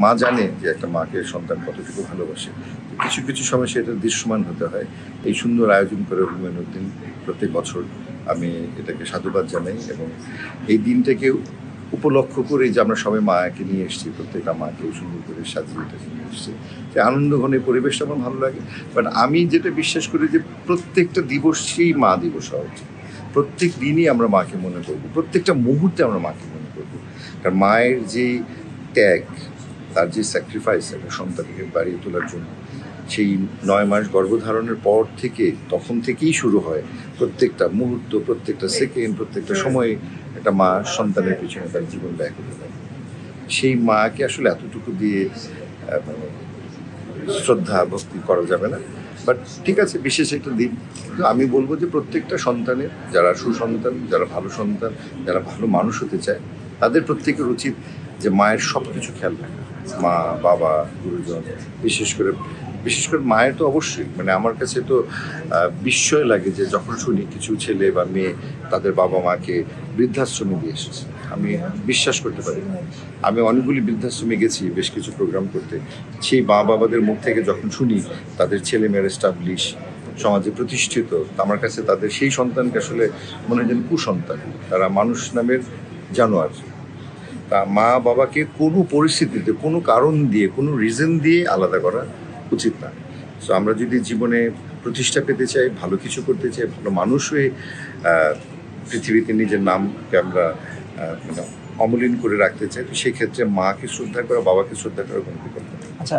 মা জানে যে একটা মাকে সন্তান কতটুকু ভালোবাসে। কিছু কিছু সময় সেটা দৃশ্যমান হতে হয়। এই সুন্দর আয়োজন করে হুমায়ুন উদ্দিন প্রত্যেক বছর আমি এটাকে সাধুবাদ জানাই এবং এই দিনটাকে উপলক্ষ করে যে আমরা সবাই মাকে নিয়ে এসেছি, প্রত্যেকটা মাকে সুন্দর করে সাজিয়ে এটাকে নিয়ে এসেছি। যে আনন্দ ঘনে, পরিবেশটা আমার ভালো লাগে। বাট আমি যেটা বিশ্বাস করি যে প্রত্যেকটা দিবসই মা দিবস হওয়া উচিত। প্রত্যেক দিনই আমরা মাকে মনে করব। প্রত্যেকটা মুহূর্তে আমরা মাকে মনে করব। কারণ মায়ের যে ত্যাগ তার যে স্যাক্রিফাইস একটা সন্তানকে বাড়িয়ে তোলার জন্য সেই নয় মাস গর্ভধারণের পর থেকে তখন থেকেই শুরু হয় প্রত্যেকটা মুহূর্ত প্রত্যেকটা সেকেন্ড প্রত্যেকটা সময়ে একটা মা সন্তানের পিছনে তার জীবন ব্যয় করে দেয়। সেই মাকে আসলে এতটুকু দিয়ে মানে শ্রদ্ধা ভক্তি করা যাবে না। বাট ঠিক আছে বিশেষ একটা দিন কিন্তু আমি বলব যে প্রত্যেকটা সন্তানের যারা সুসন্তান যারা ভালো সন্তান যারা ভালো মানুষ হতে চায় তাদের প্রত্যেকের উচিত যে মায়ের সব কিছু খেয়াল রাখা। মা, বাবা, গুরুজন, বিশেষ করে বিশেষ করে মায়ের তো অবশ্যই মানে আমার কাছে তো বিস্ময় লাগে যে যখন শুনি কিছু ছেলে বা মেয়ে তাদের বাবা মাকে বৃদ্ধাশ্রমে দিয়ে এসেছে। আমি বিশ্বাস করতে পারি। আমি অনেকগুলি বৃদ্ধাশ্রমে গেছি বেশ কিছু প্রোগ্রাম করতে। সেই মা বাবাদের মুখ থেকে যখন শুনি তাদের ছেলে মেয়ের এস্টাবলিশ সমাজে প্রতিষ্ঠিত আমার কাছে তাদের সেই সন্তানকে আসলে মনে হয় যেন কুসন্তান। তারা মানুষ নামের জানোয়ার। তা মা বাবাকে কোনো পরিস্থিতিতে, কোনো কারণ দিয়ে, কোনো রিজন দিয়ে আলাদা করা উচিত না। সো আমরা যদি জীবনে প্রতিষ্ঠা পেতে চাই, ভালো কিছু করতে চাই, ভালো মানুষ হয়ে পৃথিবীতে নিজের নামকে আমরা মানে অমলিন করে রাখতে চাই, তো সেক্ষেত্রে মাকে শ্রদ্ধা করা, বাবাকে শ্রদ্ধা করা কোনো বিকল্প আচ্ছা